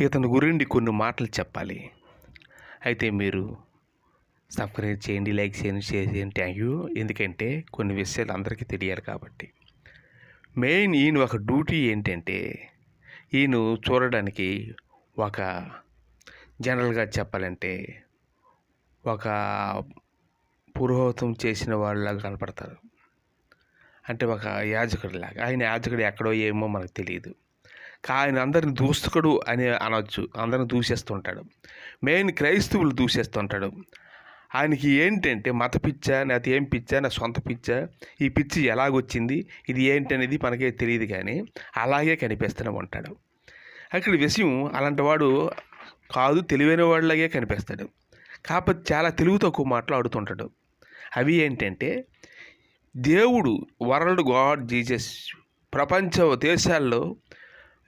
ఇతని గురించి కొన్ని మాటలు చెప్పాలి. అయితే మీరు సబ్స్క్రైబ్ చేయండి లైక్ చేయండి షేర్ చేయండి. Thank you. ఎందుకంటే కొన్ని విషయాలు అందరికీ తెలియాలి కాబట్టి. మెయిన్ ఈయన ఒక డ్యూటీ ఏంటంటే ఈయన చూడడానికి ఒక జనరల్గా చెప్పాలంటే ఒక పురోహితం చేసిన వాళ్ళలాగా కనపడతారు. అంటే ఒక యాజకుడిలాగా. ఆయన యాజకుడు ఎక్కడో ఏమో మనకు తెలియదు. ఆయన అందరిని దూస్తకుడు అని అనొచ్చు. అందరిని దూసేస్తుంటాడు. మెయిన్ క్రైస్తవులు దూసేస్తుంటాడు. ఆయనకి ఏంటంటే మత పిచ్చా లేకపోతే ఏం పిచ్చా నా సొంత పిచ్చా ఈ పిచ్చి ఎలాగొచ్చింది ఇది ఏంటి అనేది మనకే తెలియదు కానీ అలాగే కనిపిస్తూనే ఉంటాడు. అక్కడ విషయం అలాంటి వాడు కాదు తెలివైన వాడిలాగే కనిపిస్తాడు. కాకపోతే చాలా తెలివి తక్కువ మాట్లాడుతుంటాడు. అవి ఏంటంటే దేవుడు వరల్డ్ గాడ్ జీసస్ ప్రపంచ దేశాల్లో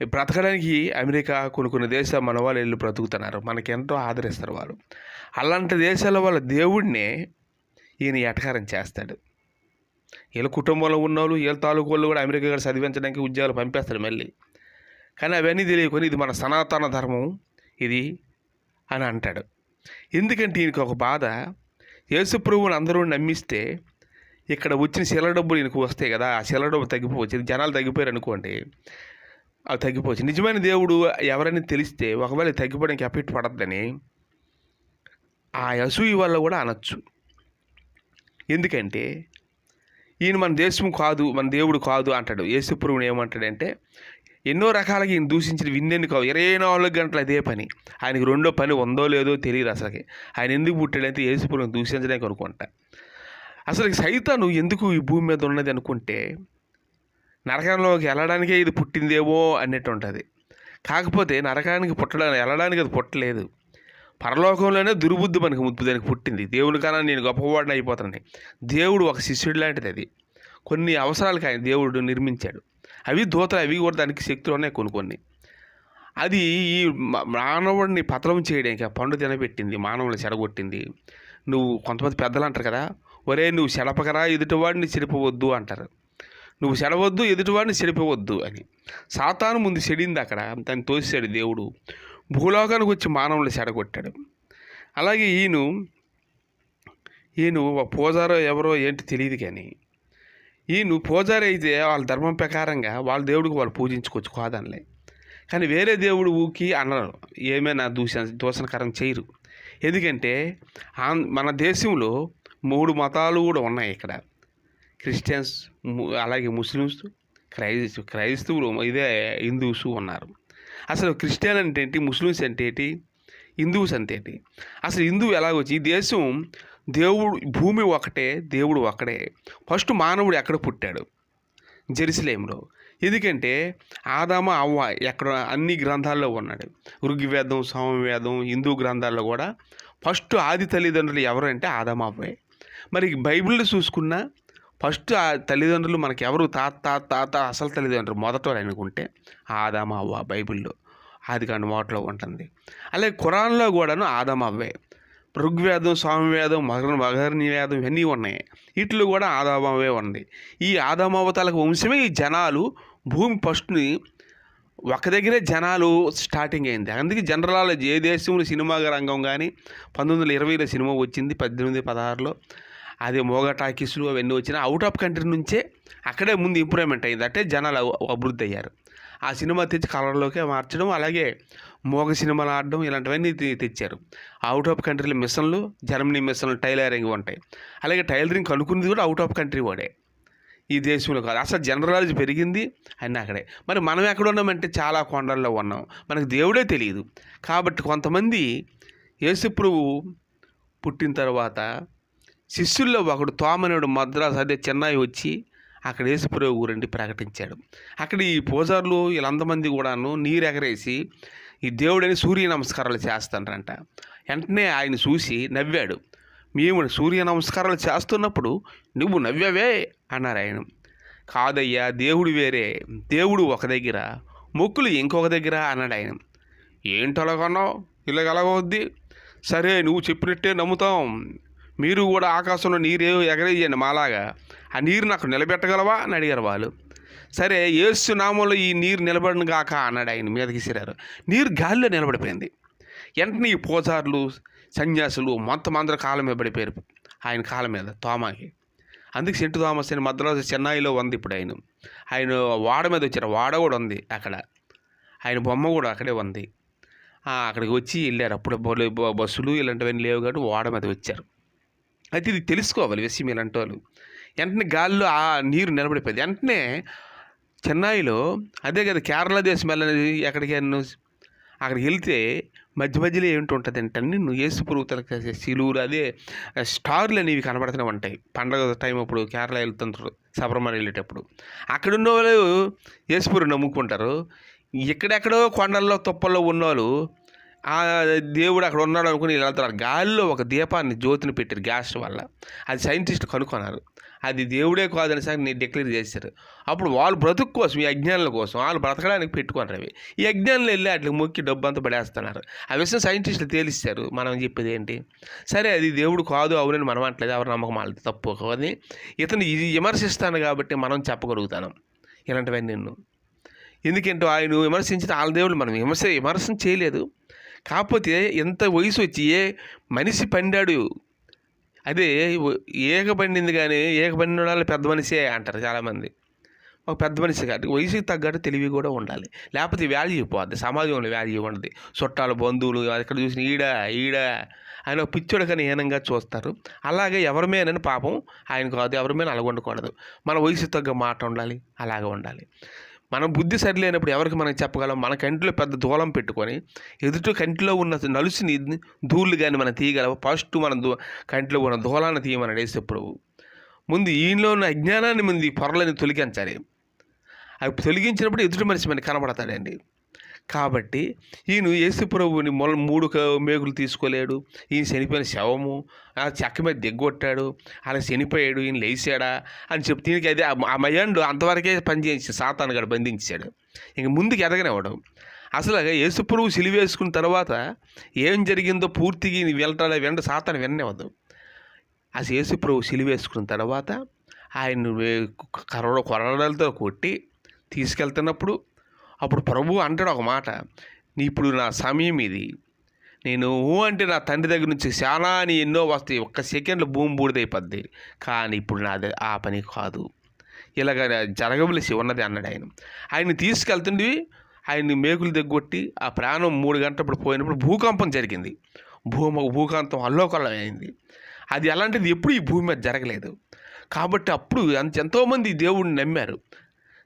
బ్రతకడానికి అమెరికా కొన్ని కొన్ని దేశాలు మన వాళ్ళు వెళ్ళి బ్రతుకుతున్నారు. మనకి ఎంతో ఆదరిస్తారు వాళ్ళు. అలాంటి దేశాల వాళ్ళ దేవుడినే ఈయన ఎటకారం చేస్తాడు. వీళ్ళ కుటుంబంలో ఉన్నోళ్ళు వీళ్ళ తాలూకు వాళ్ళు కూడా అమెరికా గారు చదివించడానికి ఉద్యోగాలు పంపేస్తాడు మళ్ళీ. కానీ అవన్నీ తెలియకొని ఇది మన సనాతన ధర్మం ఇది అని అంటాడు. ఎందుకంటే ఈయనకి ఒక బాధ యేసుప్రభుని అందరూ నమ్మిస్తే ఇక్కడ వచ్చిన శిల డబ్బులు ఈయనకు వస్తాయి కదా ఆ శిల డబ్బు తగ్గిపోవచ్చు. జనాలు తగ్గిపోయారు అనుకోండి అవి తగ్గిపోవచ్చు. నిజమైన దేవుడు ఎవరైనా తెలిస్తే ఒకవేళ తగ్గిపోవడానికి ఎఫెక్ట్ పడద్దని ఆ అసూయ వల్ల కూడా అనొచ్చు. ఎందుకంటే ఈయన మన దేశం కాదు మన దేవుడు కాదు అంటాడు. యేసుప్రభుని ఏమంటాడంటే ఎన్నో రకాలుగా ఈయన దూషించిన విన్నెన్ని కావు. ఇరవై నాలుగు గంటలు అదే పని. ఆయనకి రెండో పని ఉందో లేదో తెలియదు అసలుకి. ఆయన ఎందుకు పుట్టాడంటే యేసుప్రభుని దూషించడానికి అనుకుంటా. అసలు సైతాను ఎందుకు ఈ భూమి మీద ఉన్నది అనుకుంటే నరకంలోకి వెళ్ళడానికే ఇది పుట్టిందేమో అన్నట్టు ఉంటుంది. కాకపోతే నరకానికి పుట్టడానికి వెళ్ళడానికి అది పుట్టలేదు. పరలోకంలోనే దుర్బుద్ధి మనకి ముద్దు దానికి పుట్టింది. దేవుని కన్నా నేను గొప్పవాడిని అయిపోతానని. దేవుడు ఒక శిష్యుడు లాంటిది అది. కొన్ని అవసరాలకు ఆయన దేవుడు నిర్మించాడు. అవి దూతలు అవి కూడా దానికి శక్తులు ఉన్నాయి కొన్ని కొన్ని. అది ఈ మానవుడిని పతనం చేయడానికి పండు తినబెట్టింది మానవుని చెడగొట్టింది. నువ్వు కొంతమంది పెద్దలు అంటారు కదా ఒరే నువ్వు చెడపకరా ఎదుటివాడిని చెడిపోవద్దు అంటారు. నువ్వు చెడవద్దు ఎదుటివాడిని చెడిపోవద్దు అని. సాతాను ముందు చెడింది అక్కడ దాన్ని తోసాడు దేవుడు. భూలోకానికి వచ్చి మానవులు చెడగొట్టాడు. అలాగే ఈయన ఈయన పూజారో ఎవరో ఏంటి తెలియదు కానీ ఈయన పూజారి అయితే వాళ్ళ ధర్మం ప్రకారంగా వాళ్ళ దేవుడికి వాళ్ళు పూజించుకోవచ్చు కాదనలే. కానీ వేరే దేవుడు ఊకి అనరు. ఏమైనా దూషణ దూషణకరం చేయరు. ఎందుకంటే మన దేశంలో మూడు మతాలు కూడా ఉన్నాయి ఇక్కడ. క్రిస్టియన్స్ అలాగే ముస్లిమ్స్ క్రైస్ క్రైస్తవులు ఇదే హిందూస్ ఉన్నారు. అసలు క్రిస్టియన్ అంటే ఏంటి? ముస్లిమ్స్ అంటే ఏంటి? హిందూస్ అంటే ఏంటి? అసలు హిందువు ఎలాగొచ్చి ఈ దేశం దేవుడు భూమి ఒకటే దేవుడు ఒకడే ఫస్ట్ మానవుడు ఎక్కడ పుట్టాడు? జెరూసలేంలో. ఎందుకంటే ఆదామ అవ్వ ఎక్కడ అన్ని గ్రంథాల్లో ఉన్నాడు. ఋగ్వేదం సామవేదం హిందూ గ్రంథాల్లో కూడా ఫస్ట్ ఆది తల్లిదండ్రులు ఎవరు అంటే ఆదామ అవ్వే. మరి బైబిల్లో చూసుకున్నా ఫస్ట్ ఆ తల్లిదండ్రులు మనకి ఎవరు తాత తాత తాత అసలు తల్లిదండ్రులు మొదట అనుకుంటే ఆదామ అవ్వ బైబిల్లో ఆది కాండ మొదట్లో ఉంటుంది. అలాగే ఖురాన్లో కూడాను ఆదామవ్వే ఋగ్వేదం సామవేదం మగ మగర్ని వేదం ఇవన్నీ ఉన్నాయి. వీటిలో కూడా ఆదామవే ఉంది. ఈ ఆదామావతాలకు వంశమే ఈ జనాలు భూమి ఫస్ట్ని ఒక దగ్గరే జనాలు స్టార్టింగ్ అయింది. అందుకే జనరల్ ఏ దేశంలో సినిమా రంగం కానీ పంతొమ్మిది వందల ఇరవైలో సినిమా వచ్చింది పద్దెనిమిది పదహారులో. అదే మోగ టాకీస్లు అవన్నీ వచ్చినా అవుట్ ఆఫ్ కంట్రీ నుంచే అక్కడే ముందు ఇంప్రూవ్మెంట్ అయింది. అంటే జనాలు అవ- అభివృద్ధి అయ్యారు. ఆ సినిమా తెచ్చి కలర్లోకే మార్చడం అలాగే మోగ సినిమాలు ఆడడం ఇలాంటివన్నీ తెచ్చారు. అవుట్ ఆఫ్ కంట్రీల మిషన్లు జర్మనీ మిషన్లు టైలరింగ్ ఉంటాయి. అలాగే టైలరింగ్ కనుక్కున్నది కూడా అవుట్ ఆఫ్ కంట్రీ వాడే. ఈ దేశంలో కాదు. అసలు జనరలాలజీ పెరిగింది అన్నీ అక్కడే. మరి మనం ఎక్కడ ఉన్నామంటే చాలా కొండల్లో ఉన్నాం. మనకు దేవుడే తెలియదు. కాబట్టి కొంతమంది యేసుప్రభు పుట్టిన తర్వాత శిష్యుల్లో ఒకడు తోమనుడు మద్రాసు అదే చెన్నై వచ్చి అక్కడ యేసుప్రభు గురించి ప్రకటించాడు. అక్కడ ఈ పూజారులు వీళ్ళంతమంది కూడాను నీరు ఎగరేసి ఈ దేవుడని సూర్య నమస్కారాలు చేస్తారంట వెంటనే ఆయన చూసి నవ్వాడు. మేము సూర్య నమస్కారాలు చేస్తున్నప్పుడు నువ్వు నవ్వావే అన్నారు ఆయన. కాదయ్యా దేవుడు వేరే. దేవుడు ఒక దగ్గర మొక్కులు ఇంకొక దగ్గర అన్నాడు ఆయన. ఏంటలాగన్నావు? ఇలాగ ఎలాగవుద్ది? సరే నువ్వు చెప్పినట్టే నమ్ముతాం. మీరు కూడా ఆకాశంలో నీరు ఎగరేయండి మాలాగా. ఆ నీరు నాకు నిలబెట్టగలవా? అని అడిగారు వాళ్ళు. సరే ఏసు నామంలో ఈ నీరు నిలబడిన కాక అన్నాడు ఆయన మీదకి సిరారు నీరు గాలిలో నిలబడిపోయింది. వెంటనే ఈ పూజారులు సన్యాసులు మొత్తం అందరూ కాలం మీద పడిపోయారు. ఆయన కాలం మీద తోమాకి. అందుకే సెంటు థామస్ అని మద్రాసు చెన్నైలో ఉంది ఇప్పుడు ఆయన. ఆయన వాడ మీద వచ్చారు. వాడ కూడా ఉంది అక్కడ. ఆయన బొమ్మ కూడా అక్కడే ఉంది. అక్కడికి వచ్చి వెళ్ళారు. అప్పుడు బ- బస్సులు ఇలాంటివన్నీ లేవు కాబట్టి వాడ మీద వచ్చారు. అయితే ఇది తెలుసుకోవాలి విషయం ఇలాంటి వాళ్ళు. వెంటనే గాలిలో ఆ నీరు నిలబడిపోయింది. వెంటనే చెన్నైలో అదే కదా కేరళ దేశం వెళ్ళని ఎక్కడికి అక్కడికి వెళ్తే మధ్య మధ్యలో ఏంటి ఉంటుంది అంటే నువ్వు ఏసు పురుగుతలకు సిలువులు అదే స్టార్లు అనేవి కనబడుతూనే ఉంటాయి. పండగ టైం అప్పుడు కేరళ వెళ్తుంటారు శబరిమల వెళ్ళేటప్పుడు. అక్కడ ఉన్న వాళ్ళు యేసుపురు నమ్ముకుంటారు. ఎక్కడెక్కడో కొండల్లో తుప్పల్లో ఉన్నవాళ్ళు ఆ దేవుడు అక్కడ ఉన్నాడు అనుకుని ఇలా వెళ్తారు గాలిలో ఒక దీపాన్ని జ్యోతిని పెట్టారు గ్యాస్ వల్ల. అది సైంటిస్ట్ కనుక్కున్నారు. అది దేవుడే కాదని సార్ నేను డిక్లేర్ చేశారు. అప్పుడు వాళ్ళు బ్రతుకు కోసం ఈ అజ్ఞానుల కోసం వాళ్ళు బ్రతకడానికి పెట్టుకున్నారు అవి. ఈ అజ్ఞానులు వెళ్ళి అట్లా మొక్కి డబ్బు అంతా పడేస్తున్నారు. ఆ విషయం సైంటిస్టులు తేలిస్తారు. మనం చెప్పేది ఏంటి? సరే అది దేవుడు కాదు అవునని మనం అంటలేదు ఎవరు నమ్మకం వాళ్ళది? తప్పు కానీ ఇతను ఇది విమర్శిస్తాను కాబట్టి మనం చెప్పగలుగుతాను. ఇలాంటివన్నీ నిన్ను ఎందుకంటే ఆయన విమర్శించిన వాళ్ళ దేవుడు మనం విమర్శ విమర్శం చేయలేదు. కాకపోతే ఎంత వయసు వచ్చి ఏ మనిషి పండాడు. అదే ఏక పండింది కానీ ఏక పండిన వాళ్ళు పెద్ద మనిషే అంటారు చాలామంది. ఒక పెద్ద మనిషి కాబట్టి వయసుకి తగ్గట్టు తెలివి కూడా ఉండాలి. లేకపోతే వాల్యూ పోద్ది సమాజంలో వాల్యూ ఉండదు. చుట్టాలు బంధువులు ఇక్కడ చూసిన ఈడ ఈడ ఆయన ఒక పిచ్చోడు కానీ హీనంగా చూస్తారు. అలాగే ఎవరి పాపం ఆయన కాదు ఎవరి మీద అలాగ ఉండకూడదు మన వయసు తగ్గ మాట ఉండాలి. అలాగే ఉండాలి. మనం బుద్ధి సరిలేనప్పుడు ఎవరికి మనం చెప్పగలం? మన కంటిలో పెద్ద దూలం పెట్టుకొని ఎదుటి కంటిలో ఉన్న నలుసుని ధూళ్ళు కానీ మనం తీయగలం ఫస్ట్ మన దూ కంటిలో ఉన్న దూలాన్ని తీయమని వేసేప్పుడు ముందు ఈయనలో ఉన్న అజ్ఞానాన్ని ముందు ఈ పొరలని తొలగించాలి. అవి తొలగించినప్పుడు ఎదుటి మనిషి మనకి కనబడతాడండి. కాబట్టి ఈయన యేసు ప్రభువుని మొల మూడు క- మేకులు తీసుకోలేడు. ఈయన చనిపోయిన శవము ఆ చెక్క మీద దిగ్గొట్టాడు. అలా చనిపోయాడు ఈయన లేచాడా అని చెప్తే దీనికి అదే ఆ- ఆ మయండు అంతవరకే పనిచేసి సాతాను గడు బంధించాడు. ఇంక ముందుకు ఎదగనివ్వడం. అసలు యేసు ప్రభు సిలివేసుకున్న తర్వాత ఏం జరిగిందో పూర్తిగా ఈయన వెళ్తాడా వెంట సాతాను విననివ్వదు. అసలు యేసు ప్రభు సిలివేసుకున్న తర్వాత ఆయన కర్ర కొరడాలతో కొట్టి తీసుకెళ్తున్నప్పుడు అప్పుడు ప్రభు అంటాడు ఒక మాట నీ ఇప్పుడు నా సమయం ఇది. నేను ఊ అంటే నా తండ్రి దగ్గర నుంచి చాలా అని ఎన్నో వస్తాయి. ఒక్క సెకండ్లో భూమి బూడిదైపోద్ది. కానీ ఇప్పుడు నాది ఆ పని కాదు. ఇలాగ జరగవలసి ఉన్నది అన్నాడు ఆయన. ఆయన తీసుకెళ్తుండి ఆయన్ని మేకులు దగ్గొట్టి ఆ ప్రాణం మూడు గంటలప్పుడు పోయినప్పుడు భూకంపం జరిగింది. భూమ భూకంపం అల్లోకల్లం అయింది అది అలాంటిది ఎప్పుడు ఈ భూమి మీద జరగలేదు. కాబట్టి అప్పుడు అంత ఎంతోమంది దేవుడిని నమ్మారు.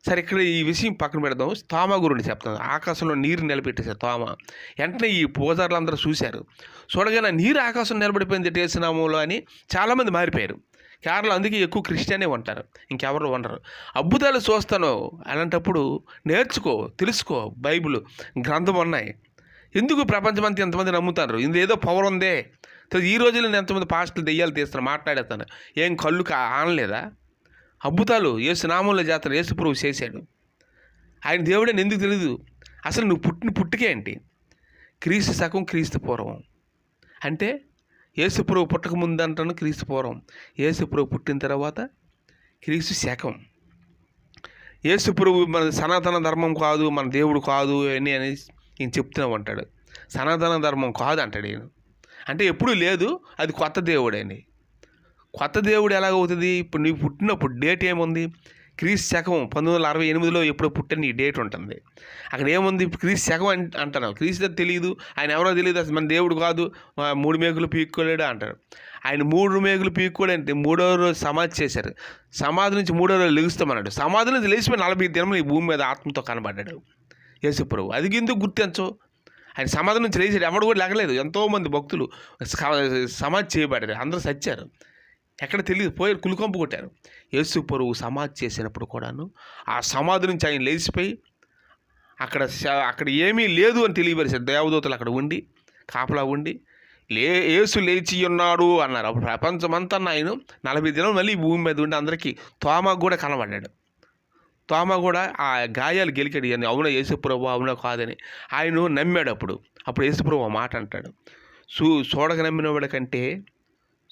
సరే ఇక్కడ ఈ విషయం పక్కన పెడదాం. తోమ గురించి చెప్తాను ఆకాశంలో నీరు నిలబెట్టేశారు తోమ. వెంటనే ఈ పూజారులందరూ చూశారు. చూడగానే నీరు ఆకాశం నిలబడిపోయింది టేసినామంలో అని చాలామంది మారిపోయారు. కేరళ అందుకే ఎక్కువ క్రిస్టియనే ఉంటారు. ఇంకెవరు ఉండరు. అద్భుతాలు చూస్తాను అలాంటప్పుడు నేర్చుకో తెలుసుకో బైబిల్ గ్రంథం ఉన్నాయి. ఎందుకు ప్రపంచమంతా ఎంతమంది నమ్ముతారు? ఇది ఏదో పవర్ ఉందే. ఈ రోజుల్లో నేను ఎంతమంది పాస్టులు దెయ్యాలు తీస్తాను మాట్లాడేస్తాను. ఏం కళ్ళు కా ఆనలేదా? అద్భుతాలు యేసు నామంలో జాతర యేసు ప్రభు చేశాడు. ఆయన దేవుడని ఎందుకు తెలియదు అసలు నువ్వు పుట్టిన పుట్టుకే ఏంటి? క్రీస్తు సగం క్రీస్తు పూర్వం. అంటే యేసు ప్రభు పుట్టక ముందు అంటాను క్రీస్తు పూర్వం. యేసు ప్రభు పుట్టిన తర్వాత క్రీస్తు శకం. యేసు ప్రభు మన సనాతన ధర్మం కాదు మన దేవుడు కాదు అని అని ఈయన చెప్తున్నావు అంటాడు. సనాతన ధర్మం కాదు అంటాడు ఈయన. అంటే ఎప్పుడూ లేదు అది కొత్త దేవుడని. కొత్త దేవుడు ఎలాగవుతుంది ఇప్పుడు నీవు పుట్టినప్పుడు డేట్ ఏముంది? క్రీస్ శకం పంతొమ్మిది వందల అరవై ఎనిమిదిలో ఎప్పుడో పుట్టిన నీ డేట్ ఉంటుంది. అక్కడ ఏముంది? క్రీస్ శకం అంట అంటున్నావు క్రీస్ తెలియదు ఆయన ఎవరో తెలియదు అసలు మన దేవుడు కాదు. మూడు మేకులు పీక్కోలేడు అంటారు. ఆయన మూడు మేకులు పీక్కోడంటే మూడో రోజు సమాధి చేశారు. సమాధి నుంచి మూడో రోజు లెగుస్తామన్నాడు. సమాధి నుంచి లేచిపోయి నలభై దినములు ఈ భూమి మీద ఆత్మతో కనబడ్డాడు యేసుప్రభు అది ఎందుకు గుర్తించవు ఆయన సమాధి నుంచి లేచాడు. ఎవడు కూడా లెగలేదు. ఎంతోమంది భక్తులు స- సమాధి చేయబడ్డారు. అందరూ సచ్చారు. ఎక్కడ తెలియదు. పోయి కులుకొంపు కొట్టారు. యేసు పరువు సమాధి చేసినప్పుడు కూడాను ఆ సమాధి నుంచి ఆయన లేచిపోయి అక్కడ అక్కడ ఏమీ లేదు అని తెలియపరిచారు. దేవదూతలు అక్కడ ఉండి కాపలా ఉండి లే యేసు లేచి ఉన్నాడు అన్నారు. అప్పుడు ప్రపంచమంతా ఆయన నలభై దినం మళ్ళీ భూమి మీద ఉండి అందరికీ తోమకు కూడా కనబడ్డాడు. తోమ కూడా ఆ గాయాలు గెలికాడు. అని అవునా యేసుప్రభు అవునా కాదని ఆయన నమ్మాడు అప్పుడు. అప్పుడు యేసుప్రభు ఆ మాట అంటాడు. చూ చూడక నమ్మిన కంటే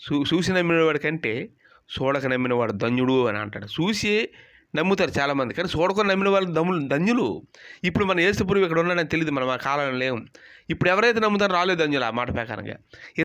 చూ చూసి నమ్మినవాడి కంటే చూడక నమ్మినవాడు ధన్యుడు అని అంటాడు. చూసి నమ్ముతారు చాలామంది కానీ చూడకుండా నమ్మిన వాళ్ళు దమ్ములు ధన్యులు. ఇప్పుడు మన యేసుపురువు ఇక్కడ ఉన్నాడని తెలియదు మనం ఆ కాలంలో లేవు ఇప్పుడు ఎవరైతే నమ్ముతారో రాలేదు ధన్యులు ఆ మాట ప్రకారంగా.